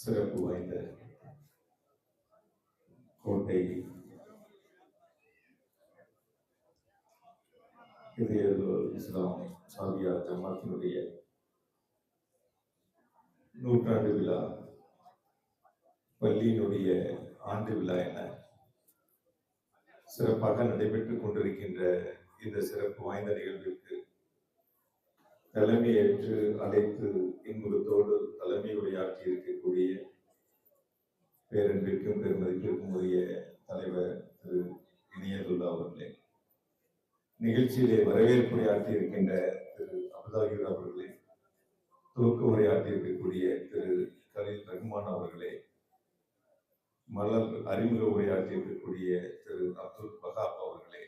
சிறப்பு வாய்ந்த கோட்டை இஸ்லாம் சாதியா ஜமாத்தினுடைய நூற்றாண்டு விழா பள்ளியினுடைய ஆண்டு விழா என சிறப்பாக நடைபெற்றுக் கொண்டிருக்கின்ற இந்த சிறப்பு வாய்ந்த நிகழ்விற்கு தலைமையேற்று அழைத்து இன்பத்தோடு தலைமை உரையாற்றி இருக்கக்கூடிய பேரன்பிற்கும் பெருமதிப்பிற்கும் உரிய தலைவர் திரு இனியதுல்லா அவர்களே. நிகழ்ச்சியிலே வரவேற்புரையாற்றி இருக்கின்ற திரு அப்தாகிர் அவர்களே துவக்க உரையாற்றி இருக்கக்கூடிய திரு கலீல் ரஹ்மான் அவர்களே மலர் அறிமுக உரையாற்றி இருக்கக்கூடிய திரு அப்துல் பகாப் அவர்களே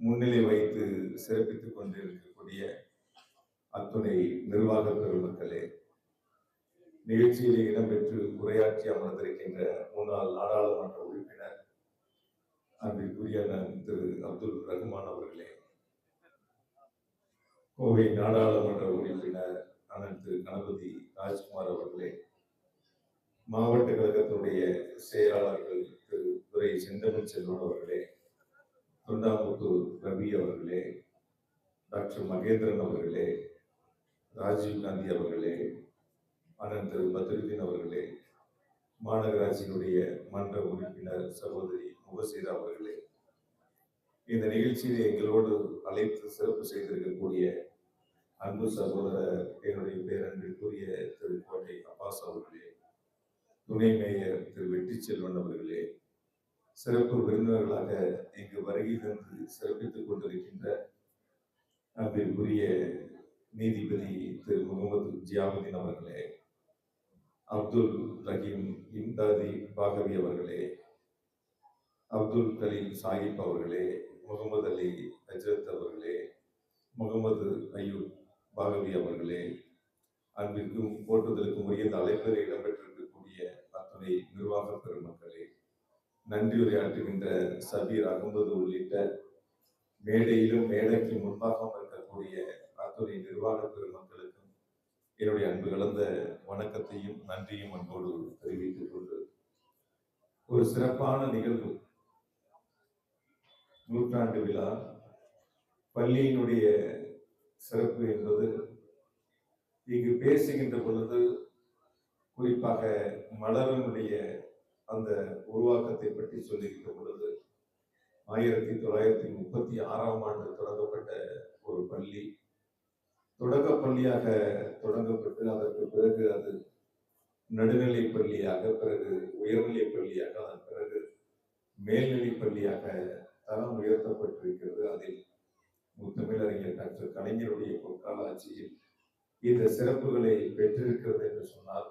முன்னிலை வைத்து சிறப்பித்துக் கொண்டிருக்கக்கூடிய அத்துணை நிர்வாக பெருமக்களே நிகழ்ச்சியிலே இடம்பெற்று உரையாற்றி அமர்ந்திருக்கின்ற முன்னாள் நாடாளுமன்ற உறுப்பினர் அன்பிற்குரிய திரு அப்துல் ரஹ்மான் அவர்களே கோவை நாடாளுமன்ற உறுப்பினர் அண்ணன் திரு கணபதி ராஜ்குமார் அவர்களே மாவட்ட கழகத்தினுடைய செயலாளர்கள் திரு துரை செந்தமிழ் செல்வன் அவர்களே தொண்டாமுத்தூர் ரவி அவர்களே டாக்டர் மகேந்திரன் அவர்களே ராஜீவ் காந்தி அவர்களே அண்ணன் திரு பத்ருதீன் அவர்களே மாநகராட்சியினுடைய மன்ற உறுப்பினர் சகோதரி முகசீரா அவர்களே இந்த நிகழ்ச்சியிலே எங்களோடு அழைத்து சிறப்பு செய்திருக்கக்கூடிய அன்பு சகோதரர் என்னுடைய பேரன்பிற்குரிய திரு கோட்டை அப்பாஸ் அவர்களே துணை மேயர் திரு வெற்றி செல்வன் அவர்களே சிறப்பு விருந்தினர்களாக இங்கு வருகை தந்து சிறப்பித்துக் கொண்டிருக்கின்ற அன்பிற்குரிய நீதிபதி திரு முகமது ஜியாமுதீன் அவர்களே அப்துல் ரஹீம் இம்தாதி பாகவி அவர்களே அப்துல் கலீம் சாஹிப் அவர்களே முகமது அலி ஹஜரத் அவர்களே முகமது அய்யூப் பாகவி அவர்களே அன்பிற்கும் போற்றுதலுக்கும் உரிய இந்த அழைப்பில் இடம்பெற்றிருக்கக்கூடிய அத்துணை நிர்வாக பெருமக்களே நன்றி உரையாற்றுகின்ற சபீர் அகமது உள்ளிட்ட மேடையிலும் மேடைக்கு முன்பாகவும் இருக்கக்கூடிய அத்துணை நிர்வாக பெருமக்களுக்கும் என்னுடைய அன்பு கலந்த வணக்கத்தையும் நன்றியும் அன்போடு தெரிவித்துக் கொண்டு ஒரு சிறப்பான நிகழ்வு. நூற்றாண்டு விழா. பள்ளியினுடைய சிறப்பு என்பது இங்கு பேசுகின்ற பொழுது குறிப்பாக மலரனுடைய அந்த உருவாக்கத்தை பற்றி சொல்லுகின்ற பொழுது ஆயிரத்தி தொள்ளாயிரத்தி முப்பத்தி ஆறாம் ஆண்டு தொடங்கப்பட்ட ஒரு பள்ளி. தொடக்க பள்ளியாக தொடங்கப்பட்டு அதற்கு பிறகு அது நடுநிலை பள்ளியாக பிறகு உயர்நிலை பள்ளியாக அதன் பிறகு மேல்நிலை பள்ளியாக தரம் உயர்த்தப்பட்டிருக்கிறது. அதில் முத்தமிழறிஞர் டாக்டர் கலைஞருடைய பொற்கால ஆட்சியில் இந்த சிறப்புகளை பெற்றிருக்கிறது என்று சொன்னால்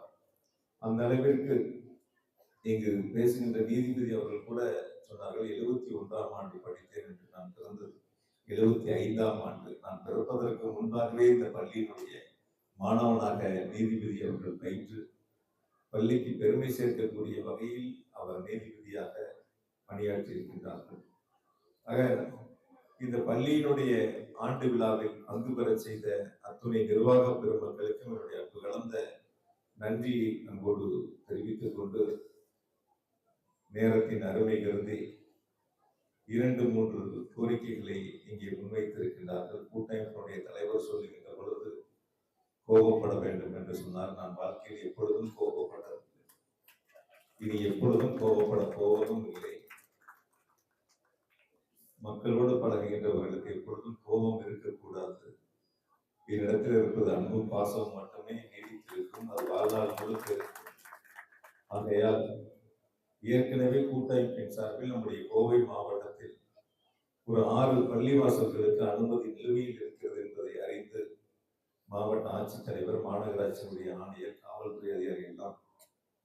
அந்த அளவிற்கு இங்கு பேசுகின்ற நீதிபதி அவர்கள் கூட சொன்னார்கள் எழுபத்தி ஒன்றாம் ஆண்டு படித்தேன் என்று நான் பிறந்தது. எழுபத்தி ஐந்தாம் ஆண்டு நான் பிறப்பதற்கு முன்பாகவே இந்த பள்ளியினுடைய மாணவனாக நீதிபதி அவர்கள் பயின்று பள்ளிக்கு பெருமை சேர்க்கக்கூடிய வகையில் அவர் நீதிபதியாக பணியாற்றி இருக்கின்றார்கள் ஆக இந்த பள்ளியினுடைய ஆண்டு விழாவில் பங்கு பெற செய்த அத்துணை நிர்வாக பெருமக்களுக்கும் என்னுடைய அன்பு கலந்த நன்றியை அன்போடு தெரிவித்துக் கொண்டு நேரத்தின் அருமை கருதி இரண்டு மூன்று கோரிக்கைகளை இங்கே முன்வைத்திருக்கின்றார்கள். கூட்டமைப்பினுடைய தலைவர் சொல்லுகின்ற பொழுது கோபப்பட வேண்டும் என்று சொன்னார் நான் வாழ்க்கையில் எப்பொழுதும் கோபப்பட்டதில்லை இனி எப்பொழுதும் கோபப்பட போவதும் இல்லை. மக்களோடு பழகுகின்றவர்களுக்கு எப்பொழுதும் கோபம் இருக்கக்கூடாது. என்னிடத்தில் இருப்பது அன்பும் பாசம் மட்டுமே நீடித்திருக்கும். அது வாழ்நாள் முழுக்க இருக்கும். ஆகையால் ஏற்கனவே கூட்டமைப்பின் சார்பில் நம்முடைய கோவை மாவட்டத்தில் ஒரு ஆறு பள்ளிவாசல்களுக்கு அனுமதி நிலுவையில் இருக்கிறது என்பதை அறிந்து மாவட்ட ஆட்சித்தலைவர் மாநகராட்சியினுடைய ஆணையர் காவல்துறை அதிகாரி எல்லாம்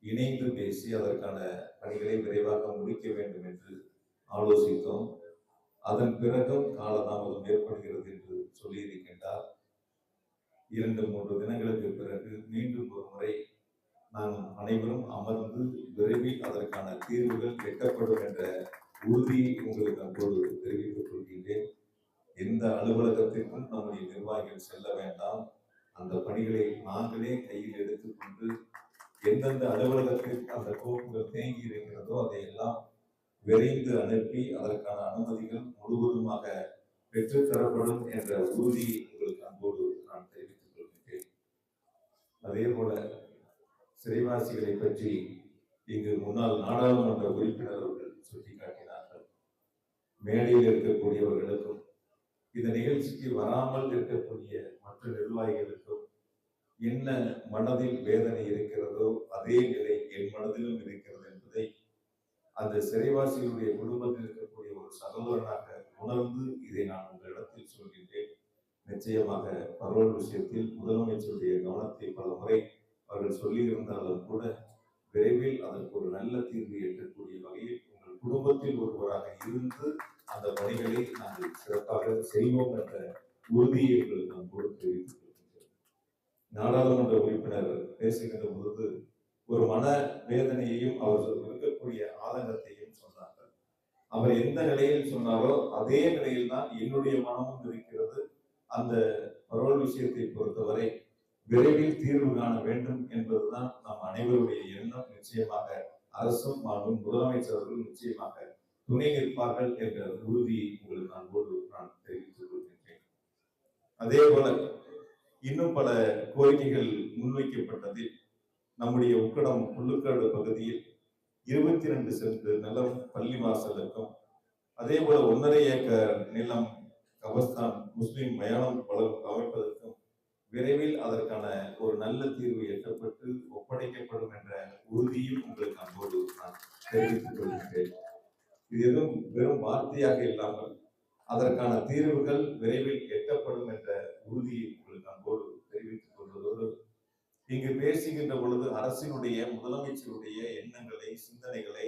இணைந்து பேசி அதற்கான பணிகளை விரைவாக முடிக்க வேண்டும் என்று ஆலோசித்தோம். அதன் பிறகும் காலதாமதம் ஏற்படுகிறது என்று சொல்லியிருக்கின்றார். இரண்டு மூன்று தினங்களுக்கு பிறகு மீண்டும் ஒரு முறை அனைவரும் அமர்ந்து விரைவில் அதற்கான தீர்வுகள் எட்டப்படும் என்ற உறுதியை உங்களுக்கு அப்போது தெரிவித்துக் கொள்கின்றேன். எந்த அலுவலகத்திற்கும் நம்முடைய நிர்வாகிகள் செல்ல வேண்டாம். அந்த பணிகளை நாங்களே கையில் எடுத்துக்கொண்டு எந்தெந்த அலுவலகத்தில் அந்த கோப்புகள் தேங்கி இருக்கிறதோ அதையெல்லாம் விரைந்து அனுப்பி அதற்கான அனுமதிகள் முழுவதுமாக பெற்றுத்தரப்படும் என்ற உறுதியை உங்களுக்கு அன்போடு நான் தெரிவித்துக் கொள்கிறேன் அதே போல சிறைவாசிகளை பற்றி இங்கு முன்னாள் நாடாளுமன்ற உறுப்பினர் அவர்கள் சுட்டிக்காட்டினார்கள். மேடையில் இருக்கக்கூடியவர்களுக்கும் இந்த நிகழ்ச்சிக்கு வராமல் இருக்கக்கூடிய மற்ற நிர்வாகிகளுக்கும் என்ன மனதில் வேதனை இருக்கிறதோ அதே நிலை என் மனதிலும் இருக்கிறது என்பதை அந்த சிறைவாசிகளுடைய குடும்பத்தில் இருக்கக்கூடிய ஒரு சகோதரனாக உணர்ந்து இதை நான் உங்களிடத்தில் சொல்கின்றேன். நிச்சயமாக பரோல் விஷயத்தில் முதலமைச்சருடைய கவனத்தை பல முறை அவர்கள் சொல்லியிருந்தாலும் கூட விரைவில் அதற்கு ஒரு நல்ல தீர்வு எட்டக்கூடிய வகையில் உங்கள் குடும்பத்தில் ஒருவராக இருந்து அந்த பணிகளை நாங்கள் சிறப்பாக செய்வோம் என்ற உறுதியை உங்களுக்கு நான் கூட தெரிவித்துக் நாடாளுமன்ற உறுப்பினர் பேசுகின்ற பொழுது ஒரு மன வேதனையையும் அவர் இருக்கக்கூடிய ஆதங்கத்தையும் சொன்னார்கள். அவர் எந்த நிலையில் சொன்னாரோ அதே நிலையில் தான் என்னுடைய மனமும் இருக்கிறது. அந்த பரவல் விஷயத்தை பொறுத்தவரை விரைவில் தீர்வு காண வேண்டும் என்பதுதான் நம் அனைவருடைய எண்ணம் நிச்சயமாக. அரசும் மற்றும் முதலமைச்சர்களும் நிச்சயமாக துணை நிற்பார்கள் என்ற உறுதியை உங்களுக்கு அன்போடு நான் தெரிவித்துக் கொள்கின்றேன். அதே போல இன்னும் பல கோரிக்கைகள் முன்வைக்கப்பட்டதில் நம்முடைய உக்கடம் புல்லுக்காடு பகுதியில் இருபத்தி ரெண்டு சென்ட் நிலம் பள்ளி வாசலுக்கும் அதே போல ஒன்றரை ஏக்கர் நிலம் கபஸ்தான் முஸ்லிம் மயானம் வளர்ப்பு அமைப்பதற்கு விரைவில் அதற்கான ஒரு நல்ல தீர்வு எட்டப்பட்டு ஒப்படைக்கப்படும் என்ற உறுதியும் உங்களுக்கு அன்போடு நான் தெரிவித்துக் கொள்கிறேன் இது எதுவும் வெறும் வார்த்தையாக இல்லாமல் அதற்கான தீர்வுகள் விரைவில் எட்டப்படும் என்ற உறுதியை உங்களுக்கு அன்போடு தெரிவித்துக் கொள்வதோடு இங்கு பேசுகின்ற பொழுது அரசினுடைய முதலமைச்சருடைய எண்ணங்களை சிந்தனைகளை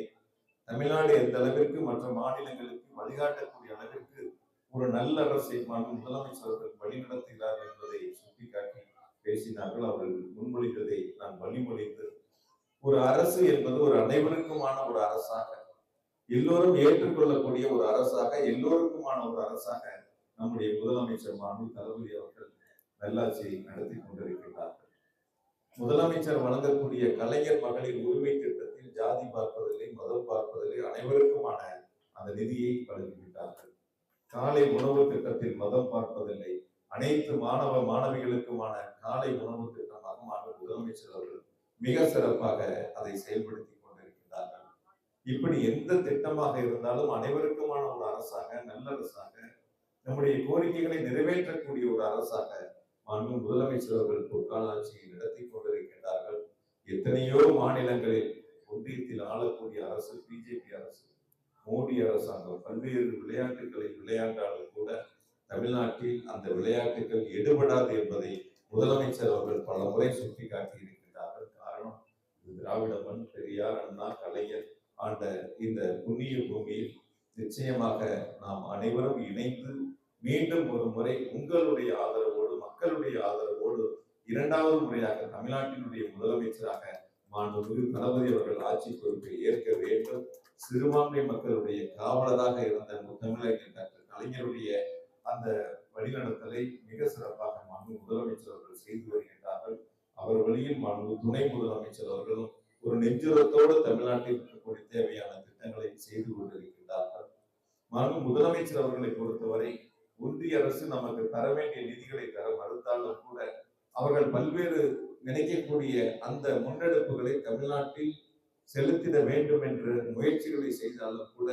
தமிழ்நாடு எந்த அளவிற்கு மற்ற மாநிலங்களுக்கு வழிகாட்டக்கூடிய அளவிற்கு ஒரு நல்ல அரசை முதலமைச்சர் அவர்கள் வழிநடத்துகிறார்கள். பேசினார்கள் அவர்கள் முன்மொழிந்ததை நான் வழிமொழிந்து ஒரு அரசு என்பது ஒரு அனைவருக்குமான ஒரு அரசாக எல்லோரும் ஏற்றுக்கொள்ளக்கூடிய ஒரு அரசாக எல்லோருக்குமான ஒரு அரசாக நம்முடைய முதலமைச்சர் மாண்பு தளபதி அவர்கள் நல்லாட்சியை நடத்தி கொண்டிருக்கிறார்கள் முதலமைச்சர் வழங்கக்கூடிய கலைஞர் மகளிர் உரிமை திட்டத்தில் ஜாதி பார்ப்பதில்லை மதம் பார்ப்பதில்லை அனைவருக்குமான அந்த நிதியை வழங்கிவிட்டார்கள். காலை உணவு திட்டத்தில் மதம் பார்ப்பதில்லை அனைத்து மாணவ மாணவிகளுக்குமான காலை உணவு திட்டமாக மாண்பு முதலமைச்சர் அவர்கள் மிக சிறப்பாக அதை செயல்படுத்தி கொண்டிருக்கிறார்கள் இப்படி எந்த திட்டமாக இருந்தாலும் அனைவருக்குமான ஒரு அரசாக நல்ல அரசாக நம்முடைய கோரிக்கைகளை நிறைவேற்றக்கூடிய ஒரு அரசாக மாண்பு முதலமைச்சர் அவர்கள் பொற்கால ஆட்சியை நடத்தி கொண்டிருக்கின்றார்கள். எத்தனையோ மாநிலங்களில் ஒன்றியத்தில் ஆளக்கூடிய அரசு பிஜேபி அரசு மோடி அரசாங்கம் பல்வேறு விளையாட்டுகளை விளையாண்டாலும் கூட தமிழ்நாட்டில் அந்த விளையாட்டுகள் எடுபடாது என்பதை முதலமைச்சர் அவர்கள் பல முறை சுட்டிக்காட்டி இருக்கின்றார்கள் காரணம் திராவிட மண் பெரியார் அண்ணா கலைஞர் ஆண்ட இந்த புண்ணிய பூமியில் நிச்சயமாக நாம் அனைவரும் இணைந்து மீண்டும் ஒரு முறை உங்களுடைய ஆதரவோடு மக்களுடைய ஆதரவோடு இரண்டாவது முறையாக தமிழ்நாட்டினுடைய முதலமைச்சராக மாண்புமிகு தளபதி அவர்கள் ஆட்சி பொறுப்பை ஏற்க வேண்டும். சிறுபான்மை மக்களுடைய காவலராக இருந்த முத்தமிழர் டாக்டர் கலைஞருடைய அந்த வழிநடத்தலை மிக சிறப்பாக மாண்பு முதலமைச்சர் அவர்கள் செய்து வருகின்றார்கள். அவர் வழியில் மாண்பு துணை முதலமைச்சர் அவர்களும் ஒரு நெஞ்சுரத்தோடு தமிழ்நாட்டில் இருக்கக்கூடிய தேவையான திட்டங்களை செய்து கொண்டிருக்கின்றார்கள். மாண்பு முதலமைச்சர் அவர்களை பொறுத்தவரை ஒன்றிய அரசு நமக்கு தர வேண்டிய நிதிகளை தர மறுத்தாலும் கூட அவர்கள் பல்வேறு நினைக்கக்கூடிய அந்த முன்னெடுப்புகளை தமிழ்நாட்டில் செலுத்திட வேண்டும் என்று முயற்சிகளை செய்தாலும் கூட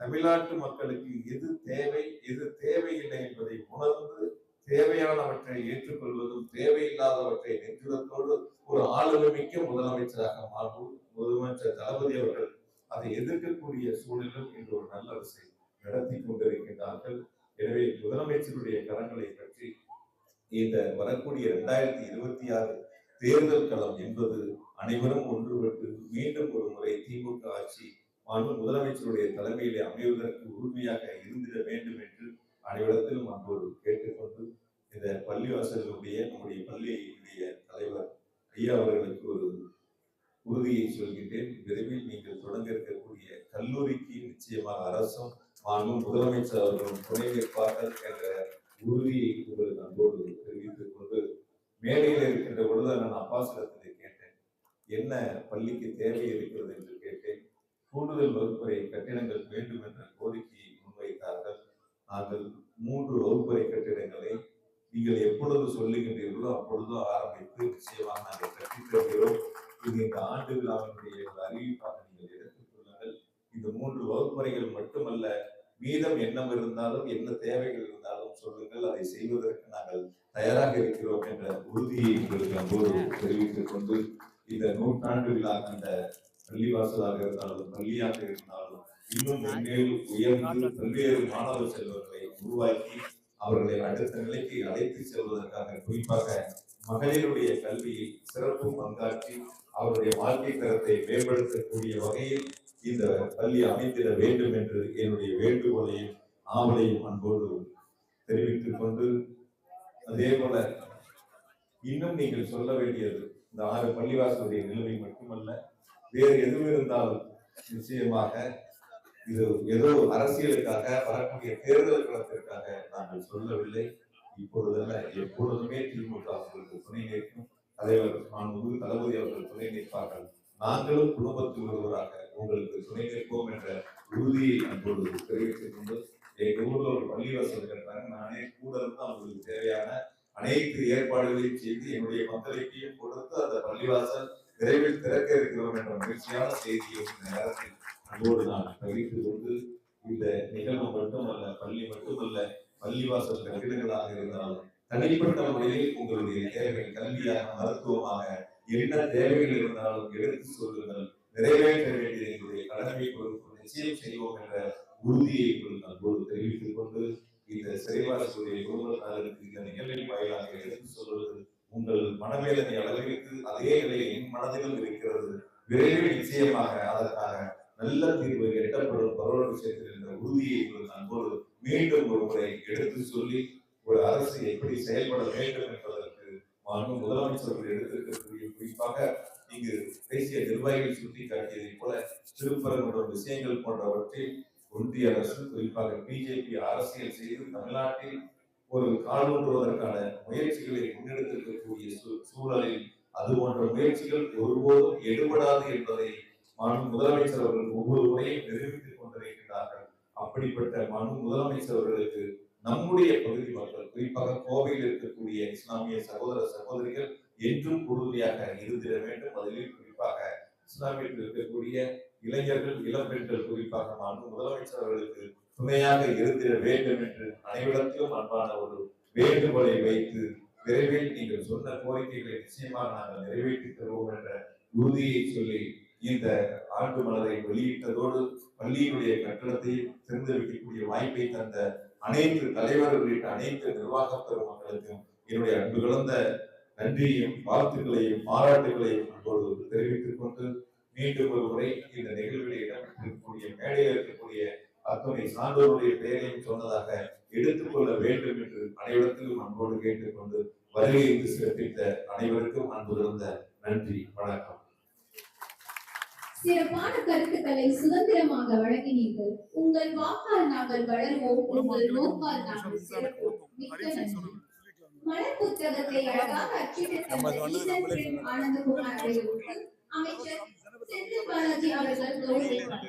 தமிழ்நாட்டு மக்களுக்கு எது தேவை எது தேவையில்லை என்பதை உணர்ந்து தேவையானவற்றை ஏற்றுக்கொள்வதும் தேவையில்லாதவற்றை நெஞ்சுரத்தோடு ஒரு ஆளுமை மிக்க முதலமைச்சராக மாறும். முதலமைச்சர் தளபதி அவர்கள் அதை எதிர்க்கக்கூடிய சூழலும் இன்று ஒரு நல்ல அரசை நடத்தி கொண்டிருக்கின்றார்கள். எனவே முதலமைச்சருடைய கரங்களை பற்றி இந்த வரக்கூடிய இரண்டாயிரத்தி இருபத்தி ஆறு தேர்தல் களம் என்பது அனைவரும் ஒன்றுபட்டு மீண்டும் ஒரு முறை திமுக ஆட்சி மாண்பு முதலமைச்சருடைய தலைமையிலே அமைவதற்கு உறுதியாக இருந்திட வேண்டும் என்று அனைவரிடத்திலும் அன்போடு கேட்டுக்கொண்டு இந்த பள்ளிவாசலுடைய நம்முடைய பள்ளியினுடைய தலைவர் ஐயா அவர்களுக்கு ஒரு உறுதியை சொல்கின்றேன். விரைவில் நீங்கள் தொடங்க இருக்கக்கூடிய கல்லூரிக்கு நிச்சயமாக அரசும் மாண்பும் முதலமைச்சர் அவர்களும் துணை நிற்பார்கள் என்ற உறுதியை உங்களுக்கு அன்போடு தெரிவித்துக் கொண்டு மேடையில் இருக்கின்ற பொழுது நான் அப்பாசிடத்திலே கேட்டேன் என்ன பள்ளிக்கு தேவை இருக்கிறது என்று? கூடுதல் வகுப்பறை கட்டிடங்கள் வேண்டும் என்ற கோரிக்கையை முன்வைத்தார்கள். நாங்கள் மூன்று வகுப்பறை கட்டிடங்களை நீங்கள் எப்பொழுது சொல்லுகின்றீர்களோ அப்பொழுது ஆரம்பித்து நிச்சயமாக நாங்கள் கட்டித்தருகிறோம் இது இந்த ஆண்டு விழாவினுடைய அறிவிப்பாக நீங்கள் எடுத்துக் கொள்ளுங்கள். இந்த மூன்று வகுப்பறைகள் மட்டுமல்ல மீதம் எண்ணம் இருந்தாலும் என்ன தேவைகள் இருந்தாலும் சொல்லுங்கள். அதை செய்வதற்கு நாங்கள் தயாராக இருக்கிறோம் என்ற உறுதியை உங்களுக்கு அன்போடு தெரிவித்துக் கொண்டு இந்த நூற்றாண்டு விழா கண்ட பள்ளிவாசலாக இருந்தாலும் பள்ளியாக இருந்தாலும் இன்னும் மென்மேலும் உயர்ந்து பல்வேறு மாணவர் செல்வர்களை உருவாக்கி அவர்களை அடுத்த நிலைக்கு அழைத்து செல்வதற்காக குறிப்பாக மகளிருடைய கல்வியில் சிறப்பு பங்காற்றி அவருடைய வாழ்க்கை தரத்தை மேம்படுத்தக்கூடிய வகையில் இந்த பள்ளி அமைந்திட வேண்டும் என்று என்னுடைய வேண்டுகோளையும் ஆவலையும் அன்போடு தெரிவித்துக் கொண்டு அதே போல இன்னும் நீங்கள் சொல்ல வேண்டியது இந்த ஆறு பள்ளிவாசலுடைய நிலைமை மட்டுமல்ல வேறு எதுவும் இருந்தாலும் நிச்சயமாக இது ஏதோ அரசியலுக்காக வரக்கூடிய தேர்தல் களத்திற்காக நாங்கள் சொல்லவில்லை. இப்பொழுதல்ல எப்பொழுதுமே திமுக அவர்களுக்கு துணை நிற்கும் தலைவர் மாண்புமிகு தளபதி அவர்கள் துணை நிற்பார்கள். நாங்களும் குடும்பத்தில் ஒருவராக உங்களுக்கு துணை நிற்போம் என்ற உறுதியை அப்பொழுது தெரிவித்துக் கொண்டு எங்க ஊர்ல ஒரு பள்ளிவாசல் கட்டுறாங்க நானே கூட இருந்து அவங்களுக்கு தேவையான அனைத்து ஏற்பாடுகளையும் செய்து என்னுடைய பங்களிப்பையும் கொடுத்து அந்த பள்ளிவாசல் விரைவில் திறக்க இருக்கிறோம் என்ற மகிழ்ச்சியான செய்தியை இந்த நேரத்தில் அன்போடு நான் பகிர்ந்து கொண்டு இந்த நிகழ்வு மட்டுமல்ல பள்ளி மட்டுமல்ல பள்ளிவாசல் கட்டிடங்களாக இருந்தாலும் தனிப்பட்ட முறையில் உங்களுடைய தேவைகள் கல்வியாக மருத்துவமாக என்ன தேவைகள் இருந்தாலும் எடுத்து சொல்லுங்கள். நிறைவேற்ற வேண்டிய எங்களுடைய கடமை பொறுப்பு நிச்சயம் செய்வோம் என்ற உறுதியை உங்களுக்கு அன்போடு தெரிவித்துக் கொண்டு இந்த சிறைவாசலுடைய குடும்பத்தாருக்கு இந்த நிகழ்வின் வாயிலாக எடுத்து சொல்வது உங்கள் மனவேதனை அளவிற்கு அதே நிலையில் என் மனதிலும் இருக்கிறது. விரைவில் நிச்சயமாக அதற்காக நல்ல தீர்வு எட்டப்படும் பரவல் விஷயத்தில் என்ற உறுதியை உங்களுக்கு அன்போடு மீண்டும் ஒரு முறை எடுத்து சொல்லி ஒரு அரசு எப்படி செயல்பட வேண்டும் என்பதற்கு மாண்பு முதலமைச்சர்கள் எடுத்திருக்கக்கூடிய குறிப்பாக இங்கு தேசிய நிர்வாகிகள் சுட்டி காட்டியதைப் போல திருப்பரங்குன்ற விஷயங்கள் போன்றவற்றில் ஒன்றிய அரசு குறிப்பாக பிஜேபி அரசியல் செய்து தமிழ்நாட்டில் ஒரு காலூன்றுவதற்கான முயற்சிகளை முன்னெடுத்திருக்கக்கூடிய சூ- சூழலில் அது போன்ற முயற்சிகள் ஒருபோதும் எடுபடாது என்பதை மாண்பு முதலமைச்சர் அவர்கள் ஒவ்வொரு முறையும் நிரூபித்துக் கொண்டிருக்கிறார்கள் அப்படிப்பட்ட மாண்பு முதலமைச்சர் அவர்களுக்கு நம்முடைய பகுதி மக்கள் குறிப்பாக கோவையில் இருக்கக்கூடிய இஸ்லாமிய சகோதர சகோதரிகள் என்றும் உறுதியாக இருந்திட வேண்டும். அதிலும் குறிப்பாக இஸ்லாமியத்தில் இருக்கக்கூடிய இளைஞர்கள் இளம் பெண்கள் குறிப்பாக மாண்பு முதலமைச்சர் அவர்களுக்கு துணையாக இருந்திட வேண்டும் என்று அனைவரிடத்திலும் அன்பான ஒரு வேண்டுகோளை வைத்து விரைவில் நீங்கள் சொன்ன கோரிக்கைகளை நிச்சயமாக நாங்கள் நிறைவேற்றி தருவோம் என்ற உறுதியை சொல்லி இந்த ஆண்டு மலரை வெளியிட்டதோடு பள்ளியினுடைய கட்டணத்தை திறந்து வைக்கக்கூடிய வாய்ப்பை தந்த அனைத்து தலைவர்கள் உள்ளிட்ட அனைத்து நிர்வாக பெருமக்களுக்கும் என்னுடைய அன்பு கலந்த நன்றியையும் வாழ்த்துக்களையும் பாராட்டுகளையும் அன்போடு தெரிவித்துக் கொண்டு மீண்டும் ஒரு முறை இந்த நிகழ்வில் இடம்பெற்றிருக்கக்கூடிய மேடையில் இருக்கக்கூடிய அத்துணை சான்றோருடைய பெயரையும் சொன்னதாக எடுத்துக்கொள்ள வேண்டும் என்று அனைவருக்கும் அன்போடு கேட்டுக்கொண்டு வருகைக்கு சிறப்பித்த அனைவருக்கும் அன்பு கலந்த நன்றி வணக்கம். சிறப்பான கருத்துக்களை சுதந்திரமாக வழங்கினீர்கள். உங்கள் வாக்கால் நாங்கள் வளர்வோம் உங்கள் நோக்கால் நாங்கள் சிறப்போம். மலர் புத்தகத்தை அழகாக அச்சிட்டு ஆனந்தகுமார் அமைச்சர் செந்தில் பாலாஜி அவர்கள் கௌரவிப்பார்